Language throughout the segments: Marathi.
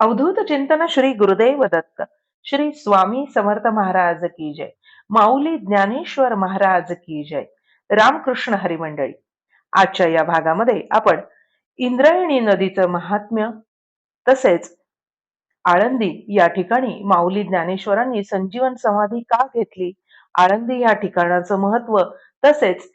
अवधूत चिंतन श्री गुरुदेव दत्त. श्री स्वामी समर्थ महाराज की जय. माऊली ज्ञानेश्वर महाराज की जय. रामकृष्ण हरिमंडळी. आजच्या या भागामध्ये आपण इंद्रायणी नदीचं महात्म्य तसेच आळंदी या ठिकाणी माऊली ज्ञानेश्वरांनी संजीवन समाधी का घेतली? आळंदी या ठिकाणाचं महत्त्व तसेच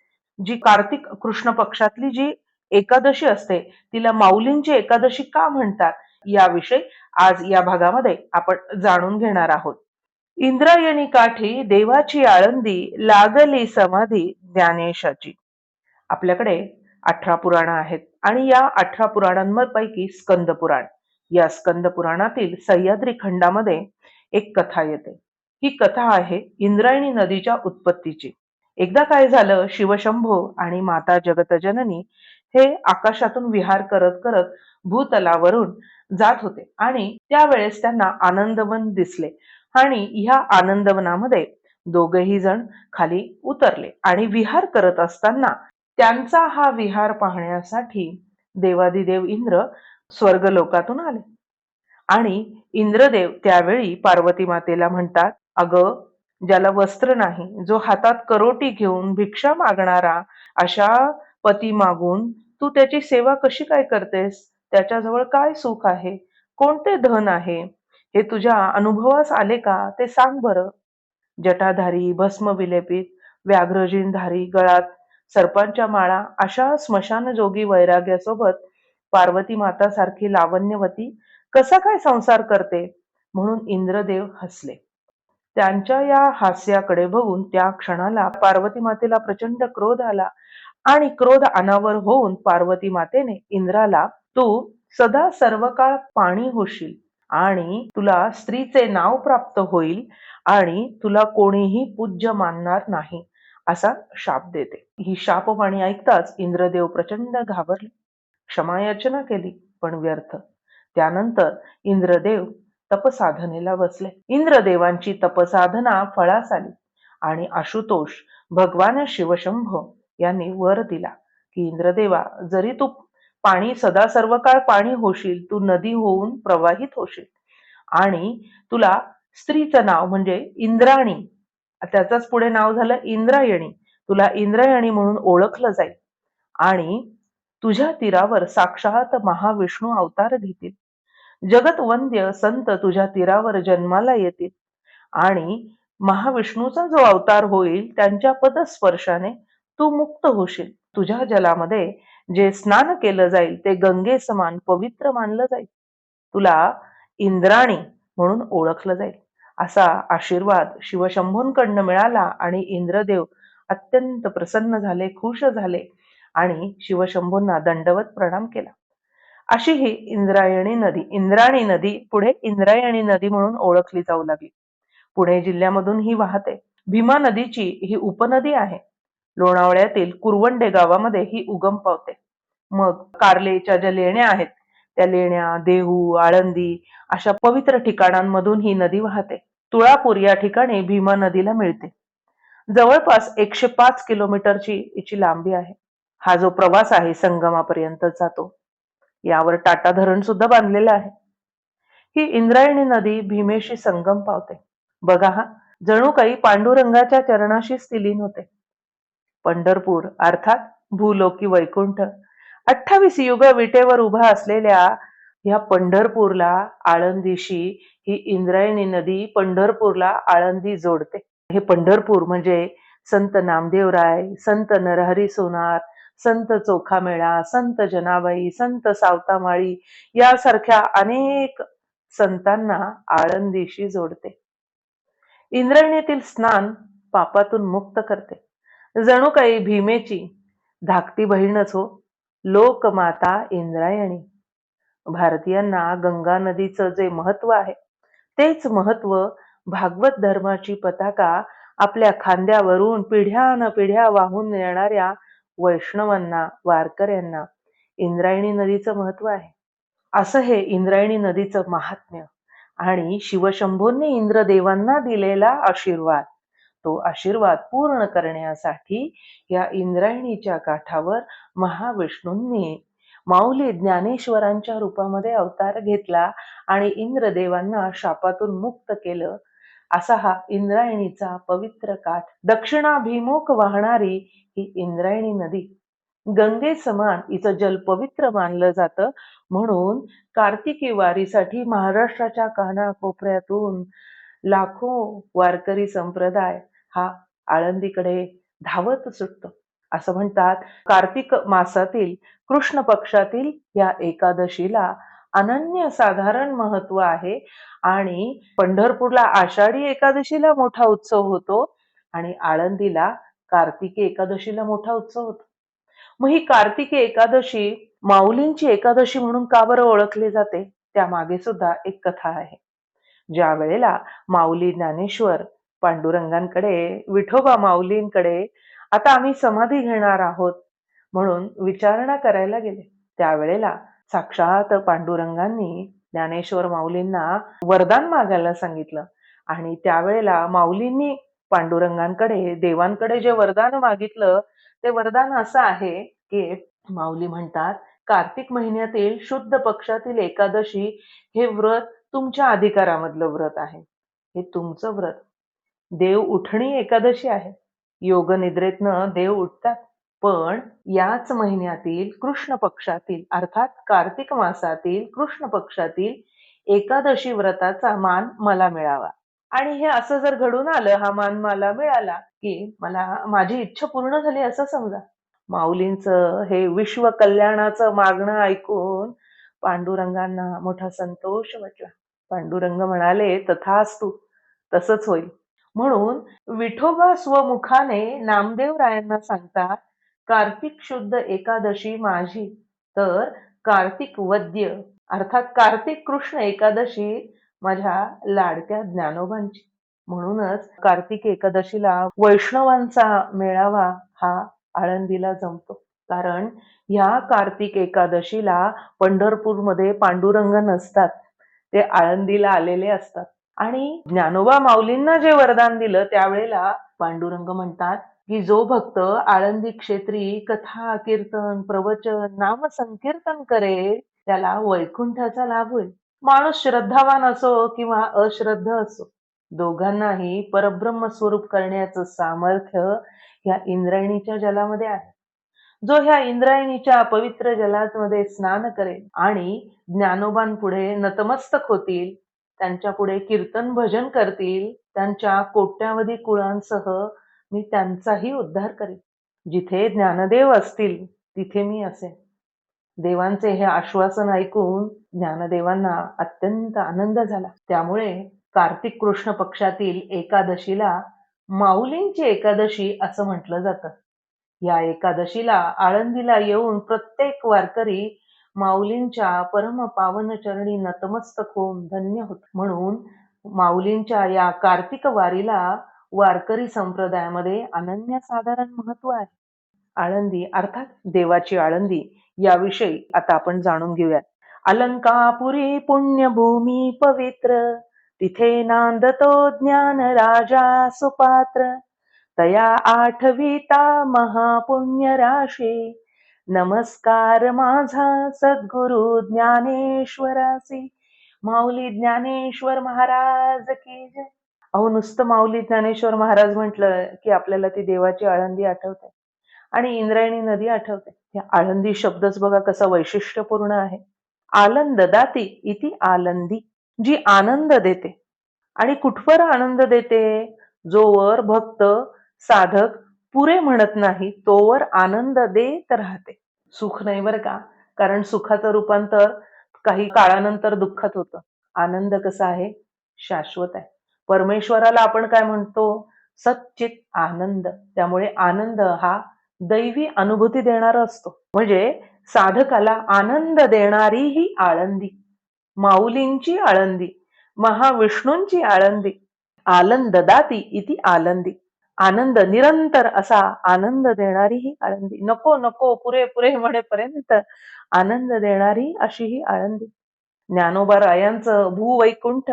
जी कार्तिक कृष्ण पक्षातली जी एकादशी असते तिला माऊलींची एकादशी का म्हणतात? याविषयी आज या भागामध्ये आपण जाणून घेणार आहोत. इंद्रायणी काठी देवाची आळंदी लागली समाधी ज्ञानेशाची. आपल्याकडे अठरा पुराण आहेत आणि या अठरा पुराणांपैकी स्कंद पुराण. या स्कंद पुराणातील सह्याद्री खंडामध्ये एक कथा येते. ही कथा आहे इंद्रायणी नदीच्या उत्पत्तीची. एकदा काय झालं शिवशंभो आणि माता जगतजननी हे आकाशातून विहार करत करत भूतलावरून जात होते. आणि त्यावेळेस त्यांना आनंदवन दिसले. आणि ह्या आनंदवनामध्ये दोघेही जण खाली उतरले आणि विहार करत असताना त्यांचा हा विहार पाहण्यासाठी देवादिदेव इंद्र स्वर्ग लोकातून आले. आणि इंद्रदेव त्यावेळी पार्वती मातेला म्हणतात अगं ज्याला वस्त्र नाही जो हातात करोटी घेऊन भिक्षा मागणारा अशा पती मागून तू त्याची सेवा कशी काय करतेस? त्याच्याजवळ काय सुख आहे? कोणते धन आहे? हे तुझ्या अनुभवास आले का? ते सांग बरं. जटाधारी भस्म विलेपित व्याघ्रजिनधारी गळात सर्पांच्या माळा अशा स्मशान जोगी वैराग्यासोबत पार्वती माता सारखी लावण्यवती कसा काय संसार करते? म्हणून इंद्रदेव हसले. त्यांच्या या हास्याकडे बघून त्या क्षणाला पार्वती मातेला प्रचंड क्रोध आला आणि क्रोध अनावर होऊन पार्वती मातेने इंद्राला तू सदा सर्व काळ पाणी होशील आणि तुला स्त्रीचे नाव प्राप्त होईल आणि तुला कोणीही पूज्य मानणार नाही असा शाप देते. ही शापवाणी ऐकताच इंद्रदेव प्रचंड घाबरले. क्षमायाचना केली पण व्यर्थ. त्यानंतर इंद्रदेव तपसाधनेला बसले. इंद्रदेवांची तपसाधना फळास आली आणि आशुतोष भगवान शिवशंभ यांनी वर दिला की इंद्रदेवा जरी तू पाणी सदा सर्व काळ पाणी होशील तू नदी होऊन प्रवाहित होशील. आणि तुला स्त्रीचं नाव म्हणजे इंद्राणी त्याचंच पुढे नाव झालं इंद्रायणी. तुला इंद्रायणी म्हणून ओळखलं जाईल. आणि तुझ्या तीरावर साक्षात महाविष्णू अवतार घेतील. जगत वंद्य संत तुझ्या तीरावर जन्माला येतील. आणि महाविष्णूचा जो अवतार होईल त्यांच्या पदस्पर्शाने तू मुक्त होशील. तुझ्या जलामध्ये जे स्नान केलं जाईल ते गंगे समान पवित्र मानलं जाईल. तुला इंद्राणी म्हणून ओळखलं जाईल. असा आशीर्वाद शिवशंभूंकडनं मिळाला आणि इंद्रदेव अत्यंत प्रसन्न झाले खुश झाले आणि शिवशंभूंना दंडवत प्रणाम केला. अशी ही इंद्रायणी नदी इंद्राणी नदी पुढे इंद्रायणी नदी म्हणून ओळखली जाऊ लागली. पुणे जिल्ह्यामधून ही वाहते. भीमा नदीची ही उपनदी आहे. लोणावळ्यातील कुरवंडे गावामध्ये ही उगम पावते. मग कार्लेच्या ज्या लेण्या आहेत त्या लेण्या देहू आळंदी अशा पवित्र ठिकाणांमधून ही नदी वाहते. तुळापूर या ठिकाणी भीमा नदीला मिळते. जवळपास एकशे पाच किलोमीटरची हिची लांबी आहे. हा जो प्रवास आहे संगमापर्यंत जातो. यावर टाटा धरण सुद्धा बांधलेलं आहे. ही इंद्रायणी नदी भीमेशी संगम पावते. बघा हा जणू काही पांडुरंगाच्या चरणाशीच स्थिलीन होते. पंढरपूर अर्थात भूलोकी वैकुंठ. अठ्ठावीस युग विटेवर उभा असलेल्या ह्या पंढरपूरला आळंदीशी ही इंद्रायणी नदी पंढरपूरला आळंदी जोडते. हे पंढरपूर म्हणजे संत नामदेवराय संत नरहरी सोनार संत चोखामेळा संत जनाबाई संत सावतामाळी यासारख्या अनेक संतांना आळंदीशी जोडते. इंद्रायणीतील स्नान पापातून मुक्त करते. जणू काही भीमेची. धाकटी बहीणच हो. लोकमाता इंद्रायणी. भारतीयांना गंगा नदीचं जे महत्त्व आहे तेच महत्त्व भागवत धर्माची पताका आपल्या खांद्यावरून पिढ्यान पिढ्या वाहून येणाऱ्या वैष्णवांना वारकऱ्यांना इंद्रायणी नदीचं महत्त्व आहे. असं हे इंद्रायणी नदीचं महात्म्य आणि शिवशंभूंनी इंद्रदेवांना दिलेला आशीर्वाद. तो आशीर्वाद पूर्ण करण्यासाठी या इंद्रायणीच्या काठावर महाविष्णूंनी माऊली ज्ञानेश्वरांच्या रूपामध्ये अवतार घेतला आणि इंद्रदेवांना शापातून मुक्त केलं. असा हा इंद्रायणीचा पवित्र काठ. दक्षिणाभिमुख वाहणारी ही इंद्रायणी नदी. गंगे समान हिचं जल पवित्र मानलं जातं. म्हणून कार्तिकी वारीसाठी महाराष्ट्राच्या कानाकोपऱ्यातून लाखो वारकरी संप्रदाय हा आळंदीकडे धावत सुटतो. असं म्हणतात कार्तिक मासातील कृष्ण पक्षातील या एकादशीला अनन्य साधारण महत्त्व आहे आणि पंढरपूरला आषाढी एकादशीला मोठा उत्सव होतो आणि आळंदीला कार्तिकी एकादशीला मोठा उत्सव होतो. मग ही कार्तिकी एकादशी माऊलींची एकादशी म्हणून का बरं ओळखली जाते? त्या मागे सुद्धा एक कथा आहे. ज्या वेळेला माऊली ज्ञानेश्वर पांडुरंगांकडे विठोबा माऊलींकडे आता आम्ही समाधी घेणार आहोत म्हणून विचारणा करायला गेले. त्यावेळेला साक्षात पांडुरंगांनी ज्ञानेश्वर माऊलींना वरदान मागायला सांगितलं आणि त्यावेळेला माऊलींनी पांडुरंगांकडे देवांकडे जे वरदान मागितलं ते वरदान असं आहे की माऊली म्हणतात कार्तिक महिन्यातील शुद्ध पक्षातील एकादशी हे व्रत तुमच्या अधिकारामधलं व्रत आहे. हे तुमचं व्रत. देव उठणी एकादशी आहे. योग निद्रेतनं देव उठतात. पण याच महिन्यातील कृष्ण पक्षातील अर्थात कार्तिक मासातील कृष्ण पक्षातील एकादशी व्रताचा मान मला मिळावा. आणि हे असं जर घडून आलं हा मान मला मिळाला की मला माझी इच्छा पूर्ण झाली असं समजा. माऊलींचं हे विश्व कल्याणाचं मागणं ऐकून पांडुरंगांना मोठा संतोष वाटला. पांडुरंग म्हणाले तथास्तु तसंच होईल. म्हणून विठोबा स्वमुखाने नामदेवरायांना सांगतात कार्तिक शुद्ध एकादशी माझी तर कार्तिक वद्य. अर्थात कार्तिक कृष्ण एकादशी माझ्या लाडक्या ज्ञानोबांची. म्हणूनच कार्तिक एकादशीला वैष्णवांचा मेळावा हा आळंदीला जमतो. कारण ह्या कार्तिक एकादशीला पंढरपूरमध्ये पांडुरंग नसतात. ते आळंदीला आलेले असतात. आणि ज्ञानोबा माऊलींना जे वरदान दिलं त्यावेळेला पांडुरंग म्हणतात की जो भक्त आळंदी क्षेत्री कथा कीर्तन प्रवचन नाम संकीर्तन करेल त्याला वैकुंठाचा लाभ होईल. माणूस श्रद्धावान असो किंवा अश्रद्ध असो दोघांनाही परब्रह्म स्वरूप करण्याचं सामर्थ्य ह्या इंद्रायणीच्या जलामध्ये आहे. जो ह्या इंद्रायणीच्या पवित्र जलामध्ये स्नान करेल आणि ज्ञानोबांपुढे नतमस्तक होतील त्यांच्या पुढे कीर्तन भजन करतील त्यांच्या कोट्यावधी कुळांसह मी त्यांचाही उद्धार करेन. जिथे ज्ञानदेव असतील तिथे मी असे देवांचे हे आश्वासन ऐकून ज्ञानदेवांना अत्यंत आनंद झाला. त्यामुळे कार्तिक कृष्ण पक्षातील एकादशीला माऊलींची एकादशी असं म्हटलं जातं. या एकादशीला आळंदीला येऊन प्रत्येक वारकरी माऊलींच्या परम पावन चरणी नतमस्तक होऊन धन्य होत. म्हणून माऊलींच्या या कार्तिक वारीला वारकरी संप्रदायामध्ये अनन्यसाधारण महत्त्व आहे. आळंदी अर्थात देवाची आळंदी याविषयी आता आपण जाणून घेऊयात. अलंकापुरी पुण्यभूमी पवित्र तिथे नांदतो ज्ञान राजा सुपात्र. तया आठविता महापुण्य राशी नमस्कार माझा सद्गुरु ज्ञानेश्वरासी. माऊली ज्ञानेश्वर महाराज की जय. अहो नुसतं माऊली ज्ञानेश्वर महाराज म्हटलं की आपल्याला ती देवाची आळंदी आठवते. आणि इंद्रायणी नदी आठवते. या आळंदी शब्दच बघा कसा वैशिष्ट्यपूर्ण आहे. आलंद दाती इति आलंदी जी आनंद देते. आणि कुठवर आनंद देते? जोवर भक्त साधक पुरे म्हणत नाही तोवर आनंद देत राहते. सुख नाही बर का? कारण सुखाचं रूपांतर काही काळानंतर दुःखात होतं. आनंद कसा आहे? शाश्वत आहे. परमेश्वराला आपण काय म्हणतो? सच्चित आनंद. त्यामुळे आनंद हा दैवी अनुभूती देणारा असतो. म्हणजे साधकाला आनंद देणारी ही आळंदी. माऊलींची आळंदी. महाविष्णूंची आळंदी. आलंददाती इति आलंदी. आनंद निरंतर असा आनंद देणारी ही आळंदी. नको नको पुरे पुरे म्हणेपर्यंत आनंद देणारी अशी ही आळंदी. ज्ञानोबा रायांचं भूवैकुंठ.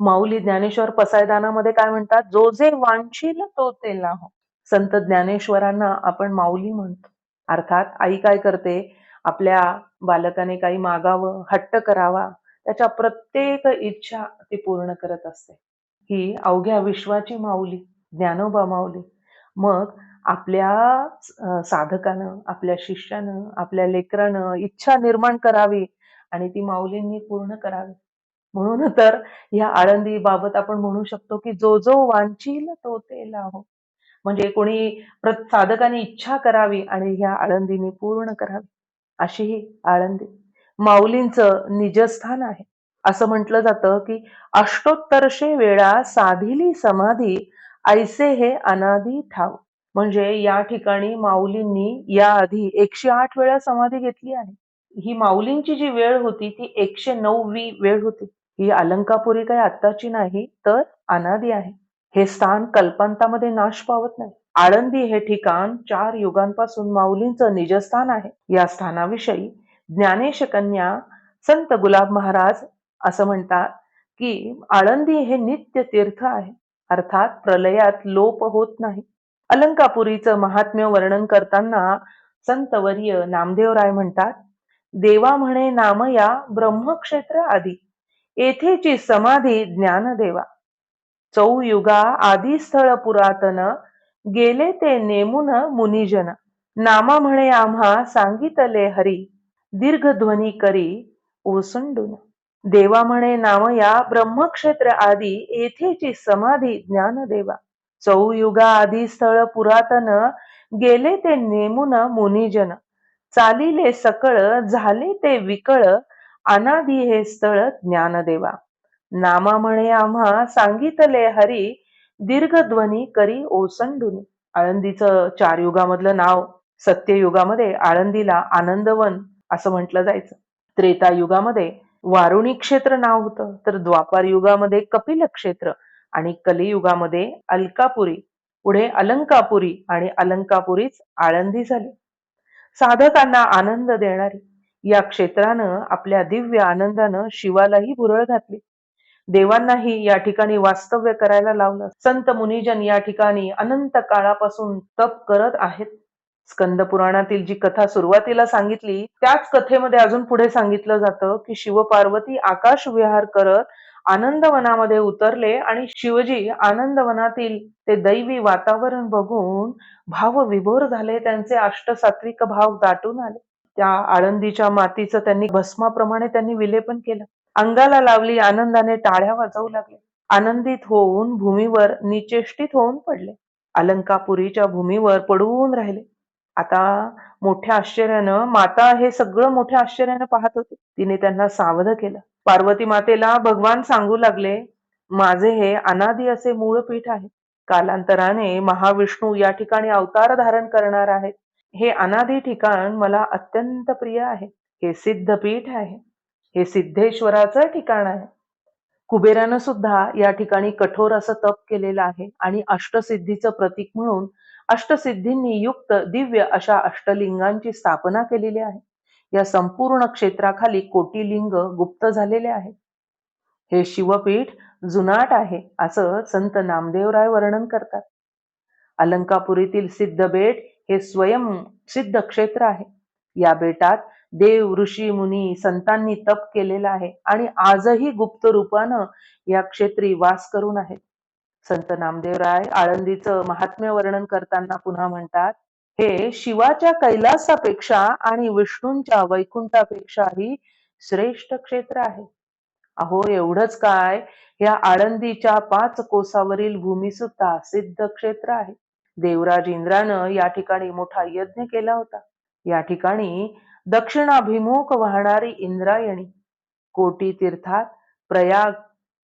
माऊली ज्ञानेश्वर पसायदानामध्ये काय म्हणतात? जो जे वांछील तो ते लाहो. संत ज्ञानेश्वरांना आपण माऊली म्हणतो. अर्थात आई काय करते? आपल्या बालकाने काही मागावं हट्ट करावा. त्याच्या प्रत्येक इच्छा ती पूर्ण करत असते. ही अवघ्या विश्वाची माऊली. ज्ञानोबा माऊली मग आपल्या साधकानं आपल्या शिष्यानं आपल्या लेकरानं इच्छा निर्माण करावी आणि ती माऊलींनी पूर्ण करावी. म्हणून तर या आळंदी बाबत आपण म्हणू शकतो की जो जो वांचील तो ते लाहो. म्हणजे कोणी साधकाने इच्छा करावी आणि ह्या आळंदीने पूर्ण करावी. अशी ही आळंदी. माऊलींचं निजस्थान आहे. असं म्हटलं जातं की अष्टोत्तरशे वेळा साधिली समाधी ऐसे हे अनादी ठाव. म्हणजे या ठिकाणी माऊलींनी या आधी एकशे आठ वेळा समाधी घेतली आहे ही माऊलींची जी वेळ होती ती एकशे नऊवी वेळ होती. ही अलंकापुरी काही आत्ताची नाही तर अनादी आहे. हे स्थान कल्पांतामध्ये नाश पावत नाही. आळंदी हे ठिकाण चार युगांपासून माऊलींचं निजस्थान आहे. या स्थानाविषयी ज्ञानेश कन्या संत गुलाब महाराज असं म्हणतात की आळंदी हे नित्य तीर्थ आहे. अर्थात प्रलयात लोप होत नाही. अलंकापुरीचं महात्म्य वर्णन करताना संतवर्य नामदेवराय म्हणतात देवा म्हणे नामया ब्रह्मक्षेत्र आदी येथेची समाधी ज्ञानदेवा चौयुगा आदी स्थळ पुरातन गेले ते नेमुन मुनिजन. नामा म्हणे आम्हा सांगितले हरी दीर्घध्वनी करी ओसंडून देवा म्हणे नाम या ब्रह्मक्षेत्र आदी येथेची समाधी ज्ञान देवा चौयुगा आदी स्थळ पुरातन गेले ते नेमुन मुनिजन. चालिले सकळ झाले ते विकळ अनादी हे स्थळ ज्ञानदेवा. नामा म्हणे आम्हा सांगितले हरी दीर्घध्वनी करी ओसंडून. आळंदीचं चार युगामधलं नाव सत्ययुगामध्ये आळंदीला आनंदवन असं म्हटलं जायचं. त्रेता युगामध्ये वारुणी क्षेत्र नाव होतं. तर द्वापार युगामध्ये कपिल क्षेत्र आणि कलियुगामध्ये अलकापुरी पुढे अलंकापुरी आणि अलंकापुरीच आळंदी झाली. साधकांना आनंद देणारी या क्षेत्रानं आपल्या दिव्य आनंदानं शिवालाही भुरळ घातली. देवांनाही या ठिकाणी वास्तव्य करायला लावलं. संत मुनिजन या ठिकाणी अनंत काळापासून तप करत आहेत. स्कंद पुराणातील जी कथा सुरुवातीला सांगितली त्याच कथेमध्ये अजून पुढे सांगितलं जातं की शिवपार्वती आकाश विहार करत आनंदवनामध्ये उतरले आणि शिवजी आनंदवनातील ते दैवी वातावरण बघून भाव विभोर झाले. त्यांचे अष्टसात्विक भाव दाटून आले. त्या आळंदीच्या मातीचं त्यांनी भस्माप्रमाणे त्यांनी विलेपन केलं. अंगाला लावली आनंदाने टाळ्या वाजवू लागले. आनंदित होऊन भूमीवर निचेष्टित होऊन पडले. अलंकापुरीच्या भूमीवर पडून राहिले. आता मोठ्या आश्चर्यानं माता हे सगळं मोठ्या आश्चर्यानं पाहत होती. तिने त्यांना सावध केलं. पार्वती मातेला भगवान सांगू लागले माझे हे अनादी असे मूळ पीठ आहे. कालांतराने महाविष्णू या ठिकाणी अवतार धारण करणार आहेत. हे अनादी ठिकाण मला अत्यंत प्रिय आहे. हे सिद्ध पीठ आहे. हे सिद्धेश्वराचं ठिकाण आहे. कुबेरानं सुद्धा या ठिकाणी कठोर असं तप केलेलं आहे आणि अष्टसिद्धीचं प्रतीक म्हणून अष्टसिद्धींनी युक्त दिव्य अशा अष्टलिंगांची स्थापना केलेली आहे. या संपूर्ण क्षेत्राखाली कोटिलिंग गुप्त झालेले आहे. हे शिवपीठ जुनाट आहे असं संत नामदेवराय वर्णन करतात. अलंकापुरीतील सिद्ध बेट हे स्वयं सिद्ध क्षेत्र आहे. या बेटात देव ऋषी मुनी संतांनी तप केलेलं आहे आणि आजही गुप्त रूपानं या क्षेत्री वास करून आहेत. संत नामदेवराय आळंदीचं महात्म्य वर्णन करताना पुन्हा म्हणतात हे शिवाच्या कैलासापेक्षा आणि विष्णूंच्या वैकुंठापेक्षाही श्रेष्ठ क्षेत्र आहे. अहो एवढंच काय या आळंदीच्या पाच कोसावरील भूमी सुद्धा सिद्ध क्षेत्र आहे. देवराज इंद्रानं या ठिकाणी मोठा यज्ञ केला होता. या ठिकाणी दक्षिणाभिमुख वाहणारी इंद्रायणी. कोटी तीर्थात प्रयाग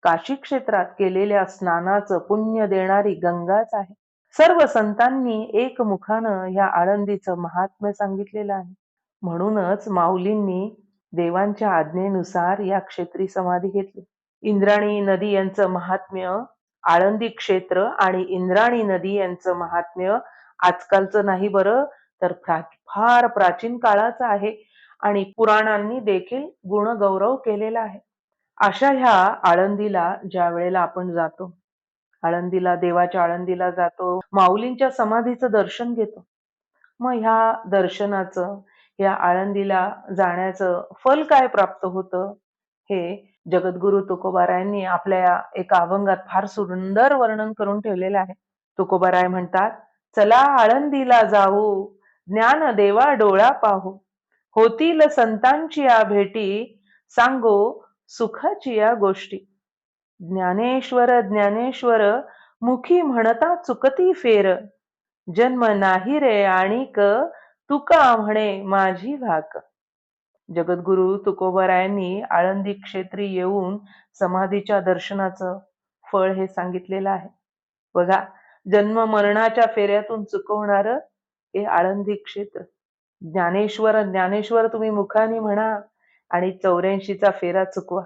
काशी क्षेत्रात केलेल्या स्नानाचं पुण्य देणारी गंगाच आहे. सर्व संतांनी एकमुखानं या आळंदीचं महात्म्य सांगितलेलं आहे. म्हणूनच माऊलींनी देवांच्या आज्ञेनुसार या क्षेत्री समाधी घेतली. इंद्राणी नदी यांचं महात्म्य आळंदी क्षेत्र आणि इंद्राणी नदी यांचं महात्म्य आजकालचं नाही बरं तर फार प्राचीन काळाचं आहे आणि पुराणांनी देखील गुणगौरव केलेला आहे. अशा ह्या आळंदीला ज्या वेळेला आपण जातो आळंदीला देवाच्या आळंदीला जातो माऊलींच्या समाधीचं दर्शन घेतो मग ह्या दर्शनाचं या आळंदीला जाण्याचं फल काय प्राप्त होतं हे जगद्गुरु तुकोबारायांनी आपल्या एका अभंगात फार सुंदर वर्णन करून ठेवलेलं आहे. तुकोबाराय म्हणतात चला आळंदीला जाऊ ज्ञान देवा डोळा पाहू होतील संतांची या भेटी सांगो सुखाची या गोष्टी. ज्ञानेश्वर ज्ञानेश्वर मुखी म्हणता चुकती फेर. जन्म नाही रे आणिक तुका म्हणे माझी भाक जगद्गुरु तुकोबरायांनी आळंदी क्षेत्री येऊन समाधीच्या दर्शनाचं फळ हे सांगितलेलं आहे. बघा जन्म मरणाच्या फेऱ्यातून चुकवणार हे आळंदी क्षेत्र. ज्ञानेश्वर ज्ञानेश्वर तुम्ही मुखाने म्हणा. आणि चौऱ्याऐंशीचा फेरा चुकवा.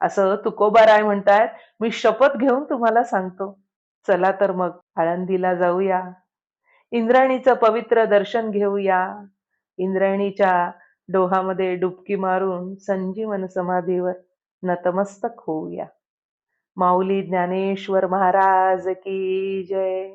असं तुकोबाराय म्हणतायत मी शपथ घेऊन तुम्हाला सांगतो. चला तर मग आळंदीला जाऊया. इंद्रायणीचं पवित्र दर्शन घेऊया. इंद्रायणीच्या डोहामध्ये डुबकी मारून संजीवन समाधीवर नतमस्तक होऊया. माऊली ज्ञानेश्वर महाराज की जय.